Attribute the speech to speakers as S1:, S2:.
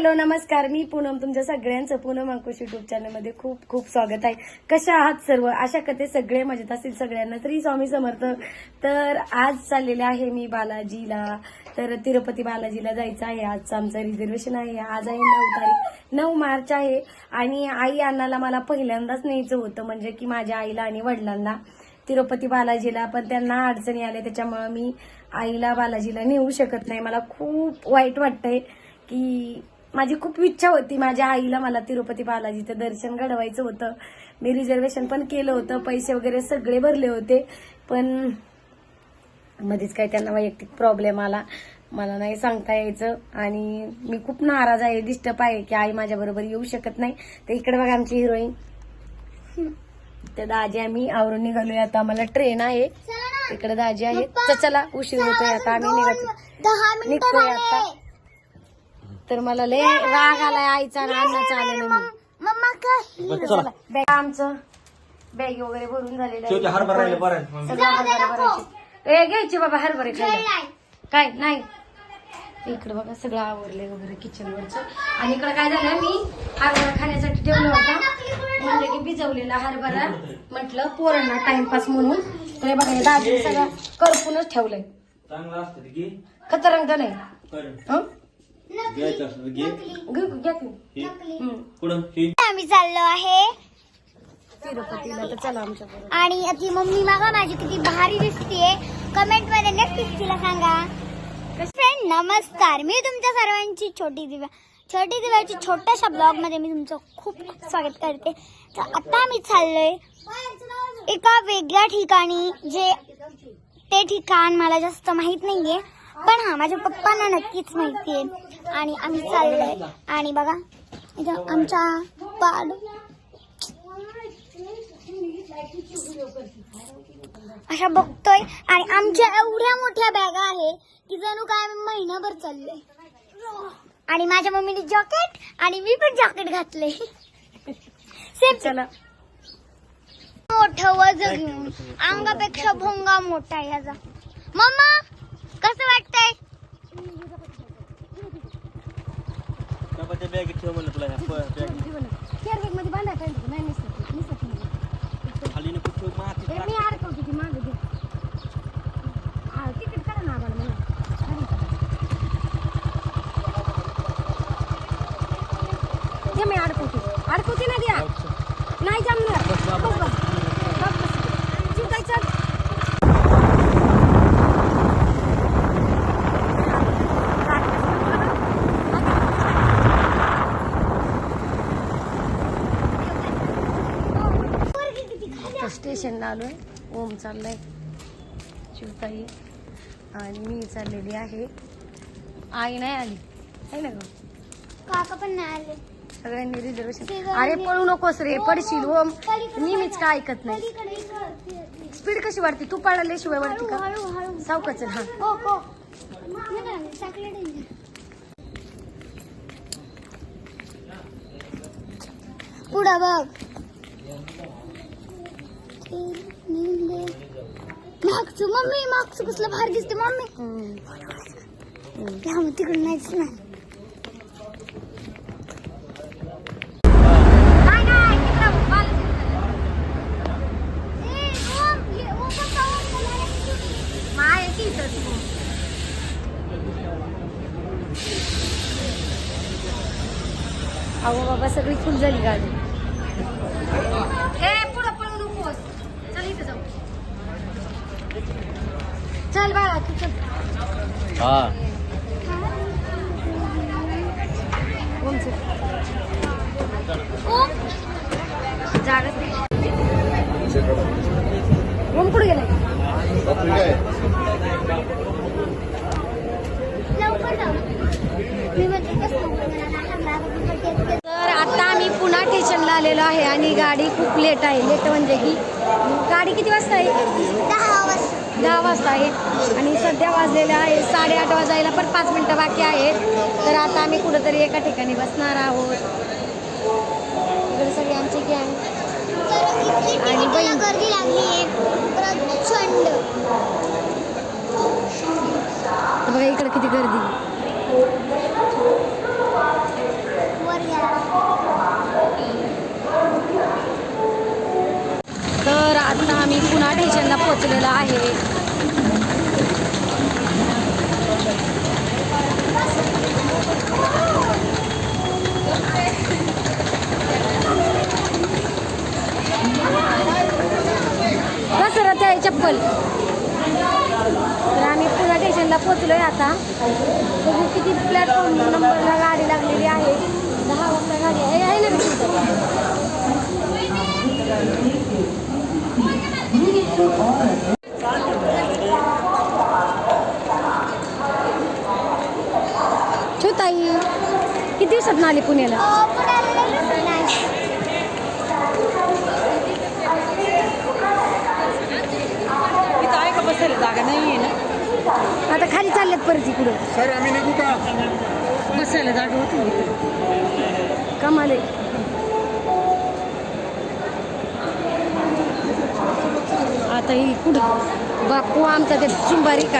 S1: Hello नमस्कार. मी पूनम तुमच्या सगळ्यांचं पूनम अंकुश युट्यूब चॅनलमध्ये खूप खूप स्वागत आहे. कशा आहात सर्व? अशा कथे सगळे मजेत असतील सगळ्यांना. तरी स्वामी समर्थ तर आज चाललेले आहे मी बालाजीला. तर तिरुपती बालाजीला जायचं आहे. आजचं आमचं रिझर्वेशन आहे. आज आहे नऊ तारीख नऊ मार्च आहे. आणि आई अण्णाला मला पहिल्यांदाच न्यायचं होतं. म्हणजे की माझ्या आईला आणि वडिलांना. तिरुपती बालाजीला पण त्यांना अडचणी आल्या. त्याच्यामुळं मी आईला बालाजीला नेऊ शकत नाही. मला खूप वाईट वाटतंय की माझी खूप इच्छा होती माझ्या आईला मला तिरुपती बालाजीचं दर्शन घडवायचं होतं. मी रिझर्वेशन पण केलं होतं पैसे वगैरे सगळे भरले होते पण मध्येच काही त्यांना वैयक्तिक प्रॉब्लेम आला. मला नाही सांगता यायचं. आणि मी खूप नाराज आहे डिस्टर्ब आहे की आई माझ्या बरोबर येऊ शकत नाही. तर इकडे बघा आमची हिरोईन तर दाजी आम्ही आवरून निघालोय. आता आम्हाला ट्रेन आहे. इकडे दाजी आहे तर चला उशीर होतोय. आता आम्ही निघतो निघतोय. आता. तर मला लय राग आलाय आईचा आणि अण्णाचा आले नाही म्हणून.
S2: मम्मा काय
S1: तर चला. बॅग आमचं. बॅग वगैरे भरून झालेलं
S3: हरभरा राहिले बरं आहे. मग
S1: सगळं हरभरा भरायचे. ए घ्यायचे बाबा हरभरे खायला. काय नाही. इकडे बघा सगळं आवरलंय वगैरे किचन वरचं आणि इकडे काय झालं मी हरभरा खाण्यासाठी ठेवला होता. म्हणजे की भिजवलेला हरभरा. म्हटलं पोरांना टाइमपास म्हणून. तर हे बघा हे दाजी सगळं करपूनच ठेवलंय.
S3: चांगलं असतं ते घे
S1: खतरंग नाही.
S3: कळलं.
S1: हं?
S3: घ्यायचं तर घे. हे.
S1: हं.
S3: कुठं? हे.
S2: आम्ही चाललो आहे.
S1: तिरुपतीला तर चला आमच्या बरोबर.
S2: आणि ती मम्मी मागा माझी किती भारी दिसतीये. कमेंटमध्ये नक्कीच तिला सांगा. फ्रेंड नमस्कार. मी तुमच्या सर्वांची छोटी दिव्या छोटी दिव्याची छोट्याशा ब्लॉगमध्ये मी तुमचं खूप खूप स्वागत करते. तर आता मी चाललोय एका वेगळ्या ठिकाणी जे ते ठिकाण मला जास्त माहीत नाहीये. पण हा माझ्या पप्पांना नक्कीच माहितीये आणि आम्ही चाललोय. आणि बघा इथं आमच्या पाड अशा बघतोय. आणि आमच्या एवढ्या मोठ्या बॅगा आहे की जणू काय महिनाभर चाललोय. आणि माझ्या मम्मीने जॉकेट आणि मी पण जॉकेट घातले. सेम
S1: चला.
S2: मोठं वज घेऊन अंगापेक्षा भोंगा मोठा आहे ह्याचा. मम्मा कसं वाटतंय
S3: डबाच्या बॅगेत ठेव म्हणलं तुला ह्या प- बॅगेत.
S1: मध्ये बांधा काय नाही निसत निसत नाही.
S3: खाली नको ठेव माती
S1: ए, मी अडकवते ती मागे घे हा, तिकीट काढा ना आम्हाला म्हणून. घे मी अडकवते अडकवते ना द्या. नाही जमणार. बस बस बस चिवटायचं स्टेशनला आलोय. ओम चाललाय. शिवताई आणि मी चाललेली आहे. आई नाही आली. आहे ना ग?
S2: काका पण नाही आले.
S1: सगळ्यांनी रिझर्वेशन अरे पळू नकोस रे. पडशील ओम. नेहमीच काय ऐकत नाही.
S2: पलीकडे इकडं.
S1: स्पीड कशी वाढते? तू पळाल्याशिवाय वाढते
S2: हळू
S1: का
S2: हळू. हळू
S1: सावकाच हा.
S2: हो हो. नका, चॉकलेट आहे ना. पुढं बघ. मागचं मम्मी मागचं कसलं भारी दिसते मम्मी
S1: हम्म.
S2: ह्या मग तिकडे नाहीच नाही
S1: नाही, नाही, तिकडं बालाजी.
S2: ए, ओम, ये, ओम, पप्पा, ओम, मला एक-
S1: माय की इथं तू. अहो बाबा सगळी फुल झाली गाडी ए पुढं पळू नकोस चल इथं जाऊ चल बाळा तू चल.
S3: हा.
S1: ओम चल.
S2: ओम,
S1: जागाच नाही. ओम कुठे गेलाय? तर आता आम्ही पुन्हा स्टेशनला आलेलो आहे आणि गाडी खूप लेट आहे. लेट म्हणजे की गाडी किती वाजता आहे?
S2: दहा वाजता
S1: आहेत. आणि सध्या वाजलेलं आहे साडेआठ वाजायला पण पाच मिनटं बाकी आहेत. तर आता आम्ही कुठंतरी एका ठिकाणी बसणार आहोत. सगळ्यांची गँग आणि
S2: गर्दी लागली आहे.
S1: बघा इकडे किती गर्दी. तर आता आम्ही पुन्हा स्टेशनला पोचलेलो आहे. बघू किती प्लॅटफॉर्म नंबरला गाडी लागलेली आहे. दहा वाजता गाडी आहे. आहे ना छोताई ताई किती दिवसात आली पुण्याला
S2: अं, पुण्याला लई नाही.
S4: इथं आहे का बसायला जागा नाही आहे ना
S1: आता खाली चालल्यात परत इकडं
S5: सर आम्ही निघू का?
S4: बसायला जागा होती.
S1: कमाले आता ही कुठं? बापू आमचा ते चुंबारी का